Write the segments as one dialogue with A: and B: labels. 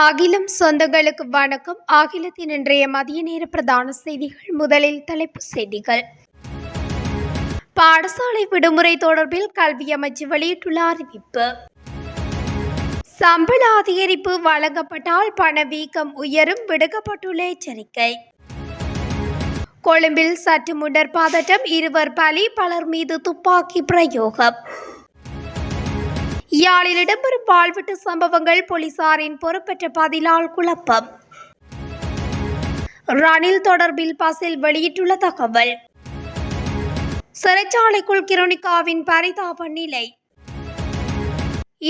A: அகிலம் சொந்தங்களுக்கு வணக்கம். அகிலத்தின் இன்றைய மதிய நேர பிரதான செய்திகள். முதலில் தலைப்புச் செய்திகள். பாடசாலை விடுமுறை தொடர்பில் கல்வி அமைச்சு வெளியிட்டுள்ள அறிவிப்பு. சம்பள அதிகரிப்பு வழங்கப்பட்டால் பணவீக்கம் உயரும். விடுக்கப்பட்டுள்ள எச்சரிக்கை. கொழும்பில் சற்று முன்னர் பதட்டம் இருவர் பலி பலர் மீது துப்பாக்கி பிரயோகம். யாழில் இடம்பெறும் பால்வெட்டு சம்பவங்கள் போலீசாரின் பொறுப்பற்ற பதிலால் குழப்பம். ரணில் தொடர்பில் பசில் வெளியிட்டுள்ள தகவல். சிறைச்சாலைக்குள் கிரோனிகாவின் பரிதாப நிலை.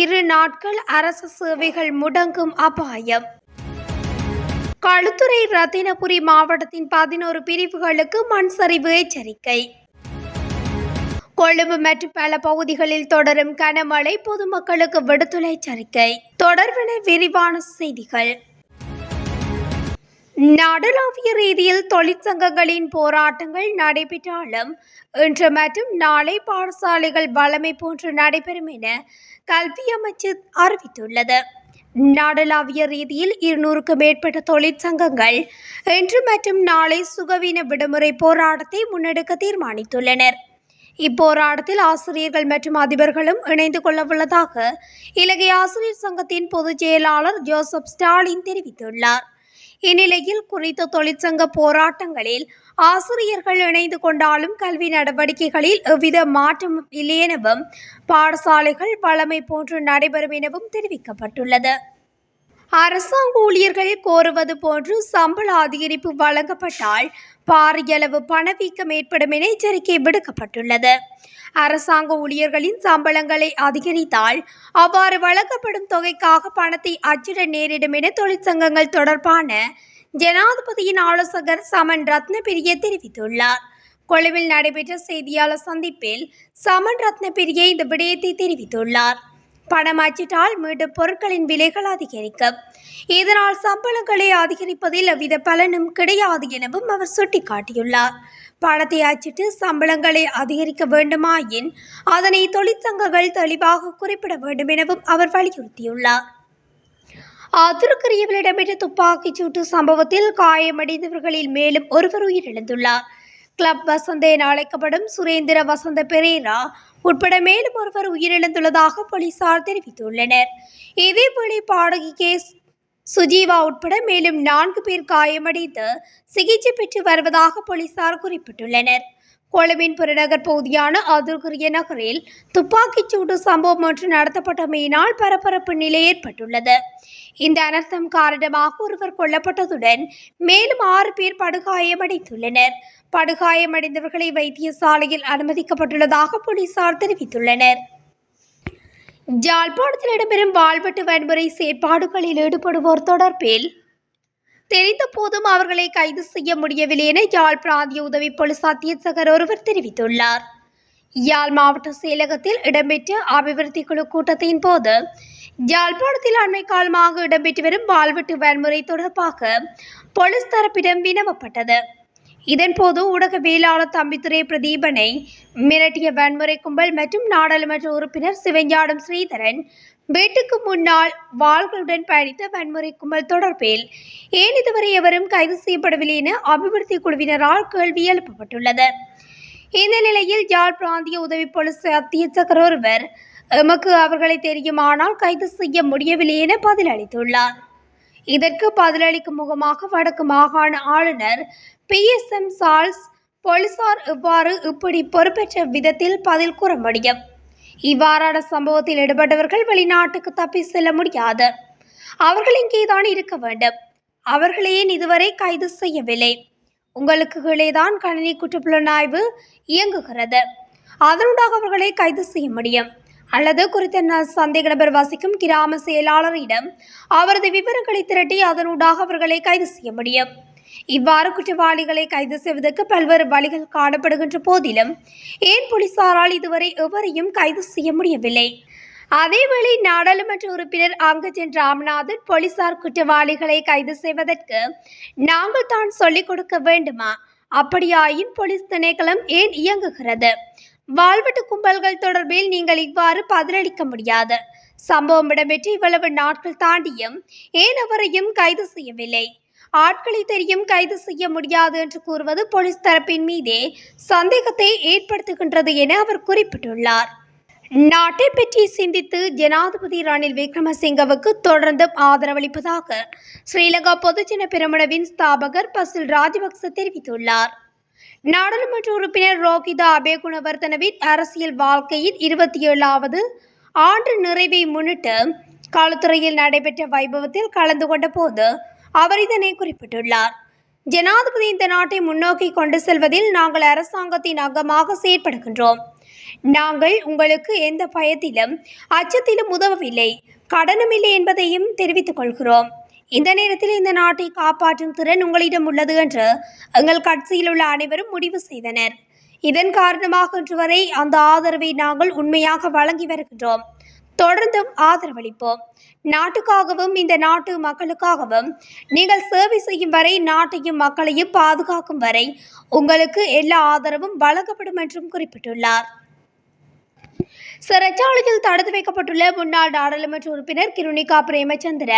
A: இரு நாட்கள் அரசு சேவைகள் முடங்கும் அபாயம். களுத்துறை ரத்தினபுரி மாவட்டத்தின் பதினோரு பிரிவுகளுக்கு மண் சரிவு எச்சரிக்கை. கொழும்பு மற்றும் பல பகுதிகளில் தொடரும் கனமழை பொதுமக்களுக்கு விடுதலை எச்சரிக்கை தொடர்பின விரிவான செய்திகள். நாடளாவிய ரீதியில் தொழிற்சங்கங்களின் போராட்டங்கள் நடைபெற்றாலும் இன்று மற்றும் நாளை பாடசாலைகள் வளமை போன்று நடைபெறும் என கல்வி அமைச்சு அறிவித்துள்ளது. நாடளாவிய ரீதியில் இருநூறுக்கும் மேற்பட்ட தொழிற்சங்கங்கள் இன்று மற்றும் நாளை சுகவீன விடுமுறை போராட்டத்தை முன்னெடுக்க தீர்மானித்துள்ளனர். இப்போராட்டத்தில் ஆசிரியர்கள் மற்றும் அதிபர்களும் இணைந்து கொள்ளவுள்ளதாக இலங்கை ஆசிரியர் சங்கத்தின் பொதுச் செயலாளர் ஜோசப் ஸ்டாலின் தெரிவித்துள்ளார். இந்நிலையில் குறித்த தொழிற்சங்க போராட்டங்களில் ஆசிரியர்கள் இணைந்து கொண்டாலும் கல்வி நடவடிக்கைகளில் எவ்வித மாற்றமும் இல்லை எனவும் பாடசாலைகள் பழமை போன்று நடைபெறும் எனவும் தெரிவிக்கப்பட்டுள்ளது. அரசாங்க ஊழியர்கள் கோருவது போன்று சம்பள அதிகரிப்பு வழங்கப்பட்டால் பாரியளவு பணவீக்கம் ஏற்படும் என எச்சரிக்கை விடுக்கப்பட்டுள்ளது. அரசாங்க ஊழியர்களின் சம்பளங்களை அதிகரித்தால் அவ்வாறு வழங்கப்படும் தொகைக்காக பணத்தை அச்சிட நேரிடும் என தொழிற்சங்கங்கள் தொடர்பான ஜனாதிபதியின் ஆலோசகர் சமன் ரத்னபிரிய தெரிவித்துள்ளார். கொழுவில் நடைபெற்ற செய்தியாளர் சந்திப்பில் சமன் ரத்னபிரிய இந்த விடயத்தை தெரிவித்துள்ளார். பணம் அச்சிட்டால் மீண்டும் பொருட்களின் விலைகள் அதிகரிக்கும். இதனால் சம்பளங்களை அதிகரிப்பதில் எவ்வித பலனும் கிடையாது எனவும் அவர் சுட்டிக்காட்டியுள்ளார். பணத்தை அச்சிட்டு சம்பளங்களை அதிகரிக்க வேண்டுமாயின் அதனை தொழிற்சங்கங்கள் தெளிவாக குறிப்பிட வேண்டும் எனவும் அவர் வலியுறுத்தியுள்ளார். ஆத்துருக்கரியவில் இடம்பெற்ற துப்பாக்கிச் சூட்டு சம்பவத்தில் காயமடைந்தவர்களில் மேலும் ஒருவர் உயிரிழந்துள்ளார். கிளப் வசந்த என அழைக்கப்படும் சுரேந்திர வசந்த பெரேரா உட்பட மேலும் ஒருவர் உயிரிழந்துள்ளதாக போலீசார் தெரிவித்துள்ளனர். இதேவேளை பாடகி கே. சுஜீவா உட்பட மேலும் நான்கு பேர் காயமடைந்து சிகிச்சை பெற்று வருவதாக போலீசார் குறிப்பிட்டுள்ளனர். கொழும்பின் புறநகர் பகுதியான அதுர்குரிய நகரில் துப்பாக்கிச் சூடு சம்பவம் ஒன்று நடத்தப்பட்டமையினால் பரபரப்பு நிலை ஏற்பட்டுள்ளது. இந்த அனர்த்தம் காரணமாக ஒருவர் கொல்லப்பட்டதுடன் மேலும் ஆறு பேர் படுகாயமடைந்துள்ளனர். படுகாயமடைந்தவர்களை வைத்தியசாலையில் அனுமதிக்கப்பட்டுள்ளதாக போலீசார் தெரிவித்துள்ளனர். ஜாழ்ப்பாணத்தில் இடம்பெறும் வாழ்வெட்டு வன்முறை செயற்பாடுகளில் ஈடுபடுவோர் தொடர்பில் தெரிந்த போதும் அவர்களை கைது செய்ய முடியவில்லை என யாழ் பிராந்திய உதவி போலீஸ் அத்தியட்சகர் ஒருவர் தெரிவித்துள்ளார். யாழ் மாவட்ட செயலகத்தில் இடம்பெற்ற அபிவிருத்தி குழு கூட்டத்தின் போது யாழ்ப்பாணத்தில் அண்மை காலமாக இடம்பெற்று வரும் வாழ்வெட்டு வன்முறை தொடர்பாக போலீஸ் தரப்பிடம் வினவப்பட்டது. இதன்போது ஊடகவியலாளர் தம்பித்துறை பிரதீபனை மிரட்டிய வன்முறை கும்பல் மற்றும் நாடாளுமன்ற உறுப்பினர் சிவஞானம் ஸ்ரீதரன் வீட்டுக்கு முன்னால் வாள்களுடன் பயணித்த வன்முறை கும்பல் தொடர்பில் ஏன் இதுவரை எவரும் கைது செய்யப்படவில்லை என அபிவிருத்தி குழுவினரால் கேள்வி எழுப்பப்பட்டுள்ளது. இந்த நிலையில் யாழ் பிராந்திய உதவி போலீஸ் அத்தியட்சகர் ஒருவர் எமக்கு அவர்களை தெரியுமானால் கைது செய்ய முடியவில்லை என பதிலளித்துள்ளார். இதற்கு பதிலளிக்கும் முகமாக வடக்கு மாகாண ஆளுநர் பி. எஸ். எம். சால்ஸ் போலீசார் இவ்வாறு இப்படி பொறுப்பேற்ற விதத்தில் பதில் கூற முடியும். இவ்வாறான சம்பவத்தில் ஈடுபட்டவர்கள் வெளிநாட்டுக்கு தப்பி செல்ல முடியாது. அவர்கள் இங்கேதான் இருக்க வேண்டும். அவர்களையே இதுவரை கைது செய்யவில்லை. உங்களுக்கு கீழேதான் கணினி குற்றப்புலனாய்வு இயங்குகிறது. அதனூடாக அவர்களை கைது செய்ய முடியும். அல்லது குறித்த சந்தேக நபர் வசிக்கும் கிராம செயலாளரிடம் அவரது விவரங்களை திரட்டி அதனூடாக அவர்களை கைது செய்ய முடியும். இவ்வாறு குற்றவாளிகளை கைது செய்வதற்கு பல்வேறு வழிகள் காணப்படுகின்ற போதிலும் ஏன் போலீசாரால் இதுவரை எவரையும் கைது செய்ய முடியவில்லை? அதேவேளை நாடாளுமன்ற உறுப்பினர் அங்கஜன் ராமநாதன் போலீசார் குற்றவாளிகளை கைது செய்வதற்கு நாங்கள் தான் சொல்லிக் கொடுக்க வேண்டுமா? அப்படியாயின் போலீஸ் திணைக்களம் ஏன் இயங்குகிறது? வாழ்வெட்டு கும்பல்கள் தொடர்பில் நீங்கள் இவ்வாறு பதிலளிக்க முடியாது. சம்பவம் இடம்பெற்று இவ்வளவு நாட்கள் தாண்டியும் ஏன் அவரையும் கைது செய்யவில்லை? ஆட்களை தெரியும் கைது செய்ய முடியாது என்று கூறுவது போலீஸ் தரப்பின் மீதே சந்தேகத்தை ஏற்படுத்துகின்றது என அவர் குறிப்பிட்டுள்ளார். நாட்டை பற்றி சிந்தித்து ஜனாதிபதி ரணில் விக்ரமசிங்கவுக்கு தொடர்ந்து ஆதரவளிப்பதாக ஸ்ரீலங்கா பொதுஜன பெரமுனவின் ஸ்தாபகர் பசில் ராஜபக்ச தெரிவித்துள்ளார். நாடாளுமன்ற உறுப்பினர் ரோகிதா அபேகுணவர்தனவின் அரசியல் வாழ்க்கையின் இருபத்தி ஏழாவது ஆண்டு நிறைவை முன்னிட்டு காலத்துறையில் நடைபெற்ற வைபவத்தில் கலந்து கொண்ட போது அவர் இதனை குறிப்பிட்டுள்ளார். ஜனாதிபதி இந்த நாட்டை முன்னோக்கி கொண்டு செல்வதில் நாங்கள் அரசாங்கத்தின் அங்கமாக செயற்படுகின்றோம். நாங்கள் உங்களுக்கு எந்த பயத்திலும் அச்சத்திலும் உதவவில்லை. கடனும் இல்லை என்பதையும் தெரிவித்துக் கொள்கிறோம். இந்த நேரத்தில் இந்த நாட்டை காப்பாற்றும் திறன் உங்களிடம் உள்ளது என்று எங்கள் கட்சியில் உள்ள அனைவரும் முடிவு செய்தனர். இதன் காரணமாக இன்று வரை அந்த ஆதரவை நாங்கள் உண்மையாக வழங்கி வருகின்றோம். தொடர்ந்தும் ஆதரவளிப்போம். நாட்டுக்காகவும் இந்த நாட்டு மக்களுக்காகவும் நீங்கள் சேவை செய்யும் வரை நாட்டையும் மக்களையும் பாதுகாக்கும் வரை உங்களுக்கு எல்லா ஆதரவும் வழங்கப்படும் என்றும் குறிப்பிட்டுள்ளார். சிறைச்சாலையில் தடுத்து வைக்கப்பட்டுள்ள முன்னாள் நாடாளுமன்ற உறுப்பினர் கிருணிகா பிரேமச்சந்திர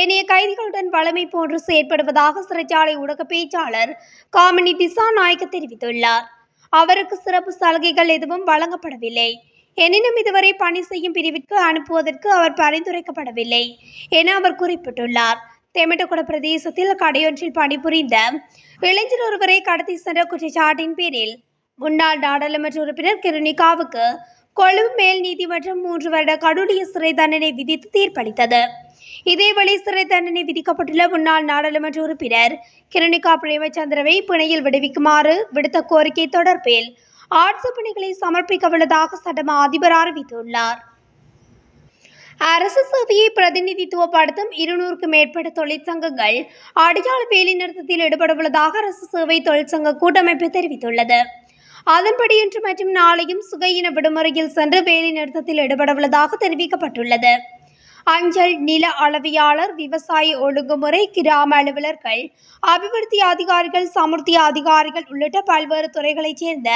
A: ஏனைய கைதிகளுடன் வளமை போன்று செயற்படுவதாக சிறைச்சாலை ஊடக பேச்சாளர் காமினி திசா நாயக்க தெரிவித்துள்ளார். அவருக்கு சிறப்பு சலுகைகள் எதுவும் வழங்கப்படவில்லை. எனினும் இதுவரை பணி செய்யும் பிரிவிற்கு அனுப்புவதற்கு அவர் பரிந்துரைக்கப்படவில்லை என அவர் குறிப்பிட்டுள்ளார். தெமட்டகுட பிரதேசத்தில் கடையொன்றில் பணிபுரிந்த இளைஞர் ஒருவரை கடத்தி சென்ற குற்றச்சாட்டின் பேரில் முன்னாள் நாடாளுமன்ற உறுப்பினர் கிருணிகாவுக்கு கொழும்பு மேல் நீதிமன்றம் மூன்று வருட கடூழிய சிறை தண்டனை விதித்து தீர்ப்பளித்தது. இதேவேளை சிறை தண்டனை விதிக்கப்பட்டுள்ள முன்னாள் நாடாளுமன்ற உறுப்பினர் கிரணிகா பிரேமச்சந்திரவை பிணையில் விடுவிக்குமாறு விடுத்த கோரிக்கை தொடர்பில் ஆட்சேபனைகளை சமர்ப்பிக்க உள்ளதாக சட்டமா அதிபர் அறிவித்துள்ளார். அரசு சேவையை பிரதிநிதித்துவப்படுத்தும் இருநூறுக்கும் மேற்பட்ட தொழிற்சங்கங்கள் அடையாள வேலை நிறுத்தத்தில் ஈடுபடவுள்ளதாக அரசு சேவை தொழிற்சங்க கூட்டமைப்பு தெரிவித்துள்ளது. அதன்படி இன்று மற்றும் நாளையும் சுகையின விடுமுறையில் சென்று வேலை நிறுத்தத்தில் ஈடுபடவுள்ளதாக தெரிவிக்கப்பட்டுள்ளது. அஞ்சல் நில அளவியாளர் விவசாய ஒழுங்குமுறை கிராம அலுவலர்கள் அபிவிருத்தி அதிகாரிகள் சமுர்த்தி அதிகாரிகள் உள்ளிட்ட பல்வேறு துறைகளைச் சேர்ந்த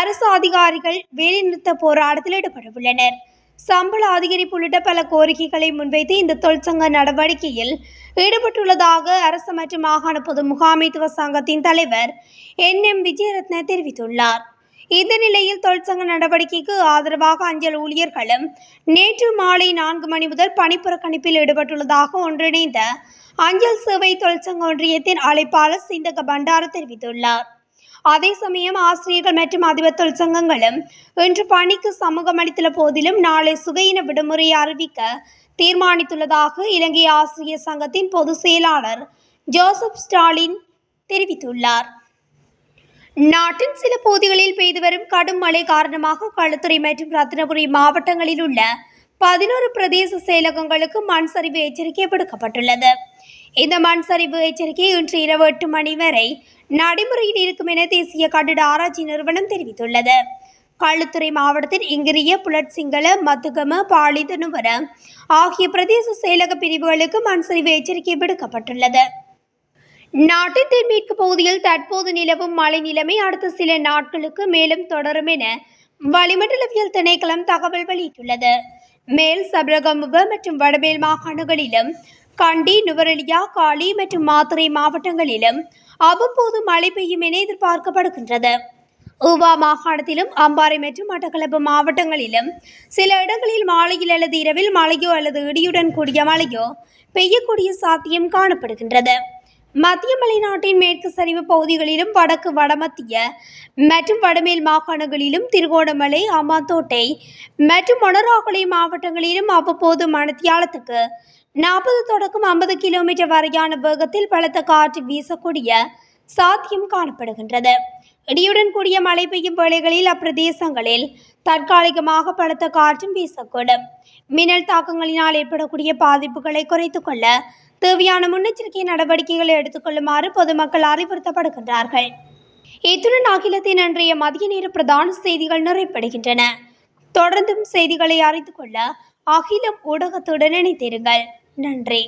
A: அரசு அதிகாரிகள் வேலைநிறுத்த போராட்டத்தில் ஈடுபடவுள்ளனர். சம்பள அதிகரிப்பு உள்ளிட்ட பல கோரிக்கைகளை முன்வைத்து இந்த தொழிற்சங்க நடவடிக்கையில் ஈடுபட்டுள்ளதாக அரசு மற்றும் மாகாண பொது முகாமைத்துவ சங்கத்தின் தலைவர் என். எம். விஜயரத்ன தெரிவித்துள்ளார். இந்த நிலையில் தொழிற்சங்க நடவடிக்கைக்கு ஆதரவாக அஞ்சல் ஊழியர்களும் நேற்று மாலை நான்கு மணி முதல் பணிப்புறக்கணிப்பில் ஈடுபட்டுள்ளதாக ஒன்றிணைந்த அஞ்சல் சேவை தொழிற்சங்க ஒன்றியத்தின் அழைப்பாளர் சிந்தக பண்டார தெரிவித்துள்ளார். அதே சமயம் ஆசிரியர்கள் மற்றும் அதிபர் தொழிற்சங்கங்களும் இன்று பணிக்கு சமூகம் அளித்துள்ள போதிலும் நாளை சுகையின விடுமுறையை அறிவிக்க தீர்மானித்துள்ளதாக இலங்கை ஆசிரியர் சங்கத்தின் பொதுச் செயலாளர் ஜோசப் ஸ்டாலின் தெரிவித்துள்ளார். நாட்டின் சில பகுதிகளில் பெய்து வரும் கடும் மழை காரணமாக களுத்துறை மற்றும் ரத்தினபுரி மாவட்டங்களில் உள்ள பதினோரு பிரதேச செயலகங்களுக்கு மண் சரிவு எச்சரிக்கை விடுக்கப்பட்டுள்ளது. இந்த மண் சரிவு எச்சரிக்கை இன்று இரவு எட்டு மணி வரை நடைமுறையில் இருக்கும் என தேசிய கட்டிட ஆராய்ச்சி நிறுவனம் தெரிவித்துள்ளது. களுத்துறை மாவட்டத்தில் இங்கிரிய புலட்சிங்கள மத்துகம பாலிதனுவர ஆகிய பிரதேச செயலக பிரிவுகளுக்கு மண் சரிவு எச்சரிக்கை விடுக்கப்பட்டுள்ளது. நாட்டின் தென்மேற்கு பகுதியில் தற்போது நிலவும் மழை நிலைமை அடுத்த சில நாட்களுக்கு மேலும் தொடரும் என வளிமண்டலவியல் திணைக்களம் தகவல் வெளியிட்டுள்ளது. மேல் சபரகமுவ மற்றும் வடமேல் மாகாணங்களிலும் கண்டி நுவரெலியா காலி மற்றும் மாத்திரை மாவட்டங்களிலும் அவ்வப்போது மழை பெய்யும் என எதிர்பார்க்கப்படுகின்றது. ஊவா மாகாணத்திலும் அம்பாறை மற்றும் மட்டக்களப்பு மாவட்டங்களிலும் சில இடங்களில் மாலையில் அல்லது இரவில் மழையோ அல்லது இடியுடன் கூடிய மழையோ பெய்யக்கூடிய சாத்தியம் காணப்படுகின்றது. மத்திய மலைநாட்டின் மேற்கு சரிவு பகுதிகளிலும் வடக்கு வடமத்திய மற்றும் வடமேல் மாகாணங்களிலும் திருகோணமலை அம்மாந்தோட்டை மற்றும் மொனராகலை மாவட்டங்களிலும் அவ்வப்போது மணத்தியாலத்துக்கு நாற்பது தொடக்கம் ஐம்பது கிலோமீட்டர் வரையான வேகத்தில் பலத்த காற்று வீசக்கூடிய சாத்தியம் காணப்படுகின்றது. இடியுடன் கூடிய மழை பெய்யும் வேளைகளில் அப்பிரதேசங்களில் தற்காலிகமாக பலத்த காற்றும் வீசக்கூடும். மின்னல் தாக்கங்களினால் ஏற்படக்கூடிய பாதிப்புகளை குறைத்து கொள்ள தேவையான முன்னெச்சரிக்கை நடவடிக்கைகளை எடுத்துக்கொள்ளுமாறு பொதுமக்கள் அறிவுறுத்தப்படுகின்றார்கள். இத்துடன் அகிலத்தின் அன்றைய மதிய நேர பிரதான செய்திகள் நிறைவடைகின்றன. தொடர்ந்தும் செய்திகளை அறிந்து கொள்ள அகிலம் ஊடகத்துடன் இணைத்திருங்கள் நன்றி.